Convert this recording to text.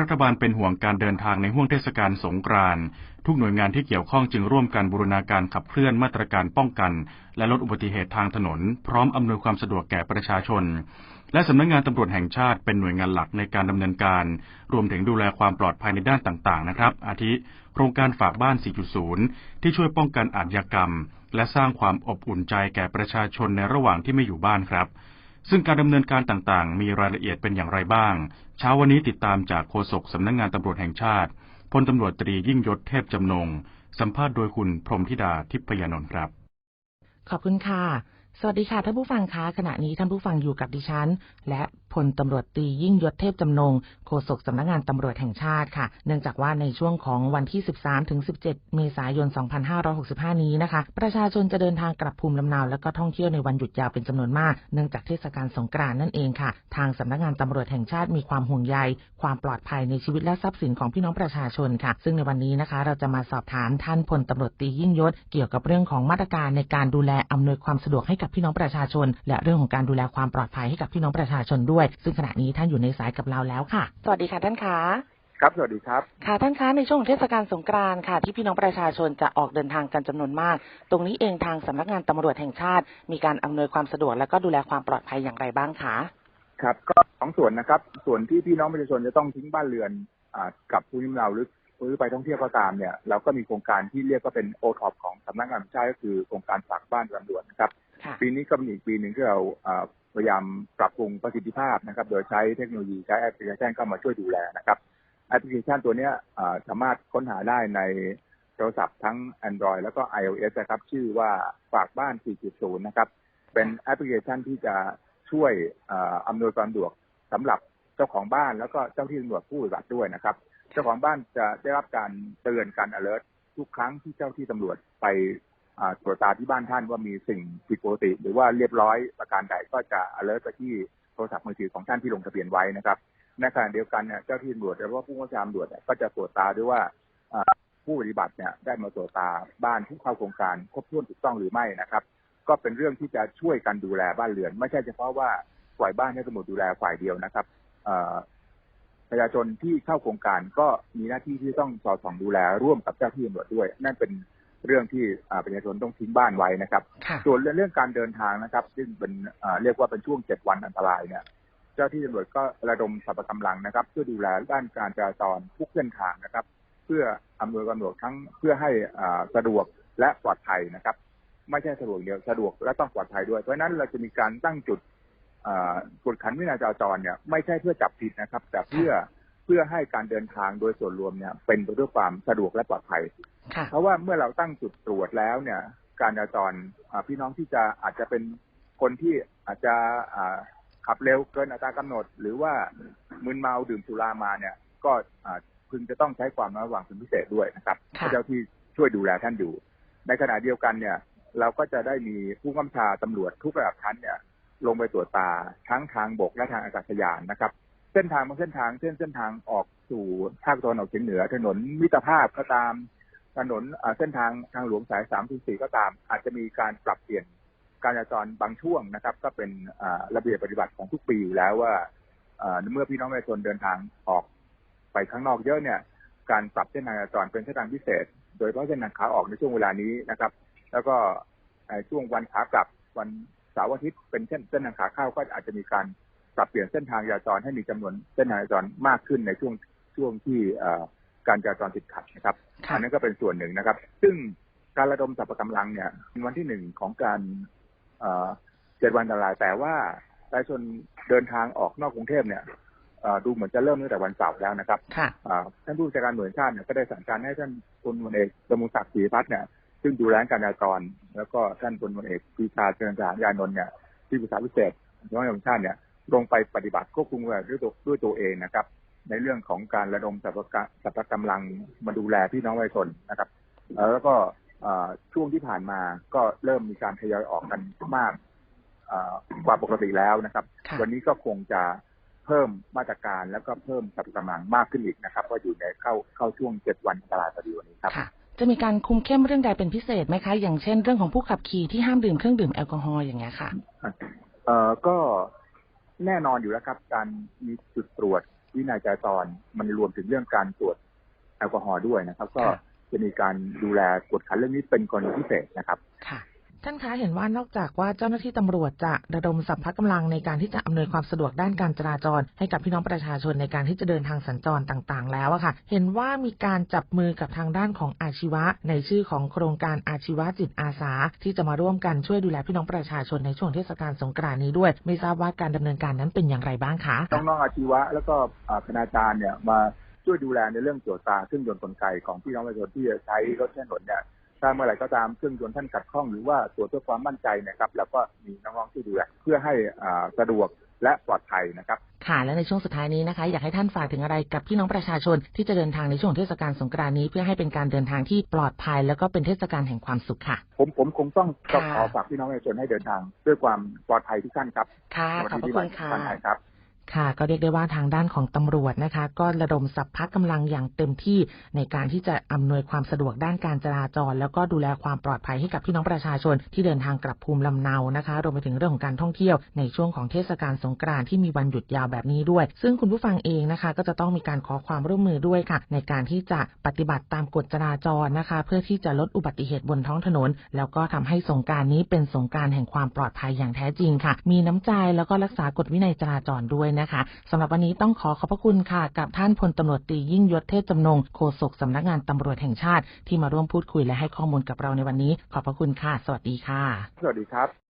รัฐบาลเป็นห่วงการเดินทางในห่วงเทศกาลสงกรานต์ทุกหน่วยงานที่เกี่ยวข้องจึงร่วมกันบูรณาการขับเคลื่อนมาตรการป้องกัน และลดอุบัติเหตุทางถนน พร้อมอำนวยความสะดวกแก่ประชาชน และสำนักงานตำรวจแห่งชาติเป็นหน่วยงานหลักในการดำเนินการ รวมถึงดูแลความปลอดภัยในด้านต่างๆ นะครับ อาทิ โครงการฝากบ้าน 4.0 ที่ช่วยป้องกันอาชญากรรม และสร้างความอบอุ่นใจแก่ประชาชนในระหว่างที่ไม่อยู่บ้านครับ ซึ่งการดำเนินการต่างๆ มีรายละเอียดเป็นอย่างไรบ้าง เช้าวันนี้ติดตามจากโฆษกสำนักงานตำรวจแห่งชาติพลตำรวจตรียิ่งยศเทพจำนง สัมภาษณ์โดยคุณพรมธิดาทิพยานนท์ครับ ขอบคุณค่ะ สวัสดีค่ะท่านผู้ฟังคะขณะนี้ท่านผู้ฟังอยู่กับดิฉัน และพลตำรวจตียิ่งยศเทพจำนงโฆษกสำนักงานตำรวจแห่งชาติค่ะ เนื่องจากว่าในช่วงของวันที่ 13 ถึง 17 เมษายน 2565 นี้นะคะ ประชาชนจะเดินทางกลับภูมิลำเนาและก็ท่องเที่ยวในวันหยุดยาวเป็นจำนวนมาก เนื่องจากเทศกาลสงกรานต์นั่นเองค่ะ ทางสำนักงานตำรวจแห่งชาติมีความห่วงใย ความปลอดภัยในชีวิตและทรัพย์สินของพี่น้องประชาชนค่ะ ซึ่งในวันนี้นะคะ เราจะมาสอบถามท่านพลตำรวจตียิ่งยศเกี่ยวกับเรื่องของมาตรการในการดูแลอำนวยความสะดวกให้กับพี่น้องประชาชน และเรื่องของการดูแลความปลอดภัยให้กับพี่น้องประชาชนด้วยซึ่งขณะนี้ท่านอยู่ในสายกับเราแล้วค่ะ สวัสดีค่ะท่านคะครับ สวัสดีครับ ค่ะท่านคะในช่วงของเทศกาลสงกรานต์ค่ะ ที่พี่น้องประชาชนจะออกเดินทางกันจำนวนมาก ตรงนี้เองทางสำนักงานตำรวจแห่งชาติ มีการอำนวยความสะดวกและก็ดูแลความปลอดภัยอย่างไรบ้างคะครับ ก็สองส่วนนะครับ ส่วนที่พี่น้องประชาชนจะต้องทิ้งบ้านเรือนอ่ากับภูมิลำเนาหรือหรือไปท่องเที่ยวก็ตามเนี่ยเราก็มีโครงการที่เรียกว่าเป็นโอท็อปของสำนักงานตำรวจก็คือโครงการฝากบ้านตำรวจนะครับค่ะ ปีนี้ก็เป็นอีกปีหนึ่งที่เราอ่าพยายามปรับปรุงประสิทธิภาพนะครับ โดยใช้เทคโนโลยีใช้แอปพลิเคชันเข้ามาช่วยดูแลนะครับแอปพลิเคชันตัวเนี้ยอ่าสามารถค้นหาได้ในโทรศัพท์ทั้ง Android แล้วก็ iOS นะครับ ชื่อว่าฝากบ้าน 4.0 นะครับ เป็นแอปพลิเคชันที่จะช่วยอ่าอำนวยความสะดวกสำหรับเจ้าของบ้านแล้วก็เจ้าที่ตำรวจผู้ปฏิบัติด้วยนะครับ เจ้าของบ้านจะได้รับการเตือนการ alert ทุกครั้งที่เจ้าที่ตำรวจไปอ่า ตรวจตาที่บ้านท่านว่ามีสิ่งผิดปกติ หรือว่าเรียบร้อยประการใดก็จะ alert ไปที่โทรศัพท์มือถือของท่านที่ลงทะเบียนไว้นะครับในขณะเดียวกันเนี่ยเจ้าที่ตำรวจหรือว่าผู้กำกับการตำรวจก็จะตรวจตาด้วยว่าผู้ปฏิบัติเนี่ยได้มาตรวจตาบ้านที่เข้าโครงการครบถ้วนถูกต้องหรือไม่นะครับ ก็เป็นเรื่องที่จะช่วยกันดูแลบ้านเรือน ไม่ใช่เฉพาะว่าปล่อยบ้านให้ตำรวจดูแลฝ่ายเดียวนะครับประชาชนที่เข้าโครงการก็มีหน้าที่ที่ต้องสอดส่องดูแลร่วมกับเจ้าที่ตำรวจด้วย นั่นเป็น เรื่องที่อ่าประชาชนต้องทิ้งบ้านไว้นะครับค่ะส่วนเรื่องการเดินทางนะครับ ซึ่งเป็นอ่าเรียกว่าเป็นช่วงเจ็ดวันอันตรายเนี่ยเจ้าที่ตำรวจก็ระดมสรรพกำลังนะครับเพื่อดูแลด้านการจราจรทุกเส้นทางนะครับ เพื่ออำนวยความสะดวกทั้งเพื่อให้อ่าสะดวกและปลอดภัยนะครับ ไม่ใช่สะดวกอย่างเดียวสะดวกและต้องปลอดภัยด้วย เพราะฉะนั้นเราจะมีการตั้งจุดอ่ากวดขันวินัยจราจรเนี่ยไม่ใช่เพื่อจับผิดนะครับ แต่เพื่อเพื่อให้การเดินทางโดยส่วนรวมเนี่ยเป็นไปด้วยความสะดวกและปลอดภัยค่ะ เพราะว่าเมื่อเราตั้งจุดตรวจแล้วเนี่ย การจราจรอ่าพี่น้องที่จะอาจจะเป็นคนที่อาจจะอ่าขับเร็วเกินอัตรากำหนด หรือว่ามึนเมาดื่มสุรามาเนี่ย ก็อ่าพึงจะต้องใช้ความระมัดระวังเป็นพิเศษด้วยนะครับค่ะเจ้าที่ช่วยดูแลท่านอยู่ ในขณะเดียวกันเนี่ย เราก็จะได้มีผู้กำกับชาตำรวจทุกระดับชั้นเนี่ย ลงไปตรวจตาทั้งทางบกและทางอากาศยานนะครับ เส้นทางบางเส้นทางเช่นเส้นทางออกสู่ภาคตะวันออกเฉียงเหนือ ถนนมิตรภาพก็ตาม ถนนเส้นทางทางหลวงสายสามสี่ก็ตาม อาจจะมีการปรับเปลี่ยนการจราจรบางช่วงนะครับ ก็เป็นระเบียบปฏิบัติของทุกปีอยู่แล้วว่าเมื่อพี่น้องประชาชนเดินทางออกไปข้างนอกเยอะเนี่ย การปรับเส้นทางจราจรเป็นเส้นทางพิเศษ โดยเฉพาะเส้นทางขาออกในช่วงเวลานี้นะครับ แล้วก็ช่วงวันขากลับวันเสาร์อาทิตย์เป็นเส้นเส้นทางขาเข้าก็อาจจะมีการปรับเปลี่ยนเส้นทางจราจรให้มีจำนวนเส้นทางจราจรมากขึ้นในช่วงช่วงที่ การจราจรติดขัดนะครับค่ะอันนั้นก็เป็นส่วนหนึ่งนะครับ ซึ่งการระดมสรรพกำลังเนี่ยเป็นวันที่หนึ่งของการเอ่อเจ็ดวันอันตราย แต่ว่าประชาชนเดินทางออกนอกกรุงเทพเนี่ยเอ่อดูเหมือนจะเริ่มตั้งแต่วันเสาร์แล้วนะครับค่ะอ่าท่านผู้บัญชาการหน่วยชาติเนี่ยก็ได้สั่งการให้ท่านพลตำรวจเอกดำรงศักดิ์ศรีพัฒน์เนี่ยซึ่งดูแลการจราจรแล้วก็ท่านพลตำรวจเอกปรีชาเจริญสารยานนท์เนี่ยที่ปรึกษาพิเศษสำนักงานตำรวจแห่งชาติเนี่ยลงไปปฏิบัติควบคุมด้วยตัวด้วยตัวเองนะครับ ในเรื่องของการระดมสรรพกะสรรพกำลังมาดูแลพี่น้องประชาชนนะครับเอ่อแล้วก็อ่าช่วงที่ผ่านมาก็เริ่มมีการทยอยออกกันมากอ่ากว่าปกติแล้วนะครับค่ะวันนี้ก็คงจะเพิ่มมาตรการแล้วก็เพิ่มสรรพกำลังมากขึ้นอีกนะครับว่าอยู่ในเข้าเข้าช่วงเจ็ดวันอันตรายพอดีวันนี้ครับค่ะจะมีการคุมเข้มเรื่องใดเป็นพิเศษไหมคะ อย่างเช่นเรื่องของผู้ขับขี่ที่ห้ามดื่มเครื่องดื่มแอลกอฮอล์อย่างเงี้ยค่ะเอ่อก็แน่นอนอยู่แล้วครับ การมีจุดตรวจ วินัยจราจรมันรวมถึงเรื่องการตรวจแอลกอฮอล์ด้วยนะครับ ก็ค่ะจะมีการดูแลกวดขันเรื่องนี้เป็นกรณีพิเศษนะครับค่ะ ท่านคะเห็นว่านอกจากว่าเจ้าหน้าที่ตำรวจจะระดมสัพพะกำลังในการที่จะอำนวยความสะดวกด้านการจราจร ให้กับพี่น้องประชาชนในการที่จะเดินทางสัญจรต่างๆ แล้วอะค่ะ เห็นว่ามีการจับมือกับทางด้านของอาชีวะ ในชื่อของโครงการอาชีวะจิตอาสา ที่จะมาร่วมกันช่วยดูแลพี่น้องประชาชนในช่วงเทศกาลสงกรานต์นี้ด้วย ไม่ทราบว่าการดำเนินการนั้นเป็นอย่างไรบ้างคะน้องๆอาชีวะ แล้วก็อ่าคณาจารย์เนี่ยมาช่วยดูแลในเรื่องตรวจตาเครื่องยนต์กลไกของพี่น้องประชาชนที่จะใช้รถใช้ถนนเนี่ย ถ้าเมื่อไหร่ก็ตามเครื่องยนต์ท่านขัดข้องหรือว่าตรวจเพื่อความมั่นใจเนะครับแล้วก็มีน้องๆที่ดูแลเพื่อให้อ่าสะดวกและปลอดภัยนะครับ ค่ะ และในช่วงสุดท้ายนี้นะคะ อยากให้ท่านฝากถึงอะไรกับพี่น้องประชาชนที่จะเดินทางในช่วงเทศกาลสงกรานต์นี้เพื่อให้เป็นการเดินทางที่ปลอดภัย แล้วก็เป็นเทศกาลแห่งความสุขค่ะ ผมผมคงต้องค่ะขอฝากพี่น้องประชาชนให้เดินทาง ด้วยความปลอดภัยทุกท่านครับ ค่ะสวัสขอบดีพระที่คุมาณค่ะท่านไทย ค่ะ ก็เรียกได้ว่าทางด้านของตำรวจนะคะ ก็ระดมสัพพะกำลังอย่างเต็มที่ในการที่จะอำนวยความสะดวกด้านการจราจร แล้วก็ดูแลความปลอดภัยให้กับพี่น้องประชาชนที่เดินทางกลับภูมิลำเนานะคะรวมไปถึงเรื่องของการท่องเที่ยวในช่วงของเทศกาลสงกรานต์ที่มีวันหยุดยาวแบบนี้ด้วย ซึ่งคุณผู้ฟังเองนะคะ ก็จะต้องมีการขอความร่วมมือด้วยค่ะ ในการที่จะปฏิบัติตามกฎจราจรนะคะ เพื่อที่จะลดอุบัติเหตุบนท้องถนน แล้วก็ทำให้สงการนี้เป็นสงการแห่งความปลอดภัยอย่างแท้จริงค่ะ มีน้ำใจแล้วก็รักษากฎวินัยจราจรด้วยนะคะสำหรับวันนี้ต้องขอขอบพระคุณค่ะ กับท่านพลตำรวจตียิ่งยศเทพจำนงโฆษกสำนักงานตำรวจแห่งชาติที่มาร่วมพูดคุยและให้ข้อมูลกับเราในวันนี้ ขอบพระคุณค่ะ สวัสดีค่ะ สวัสดีครับ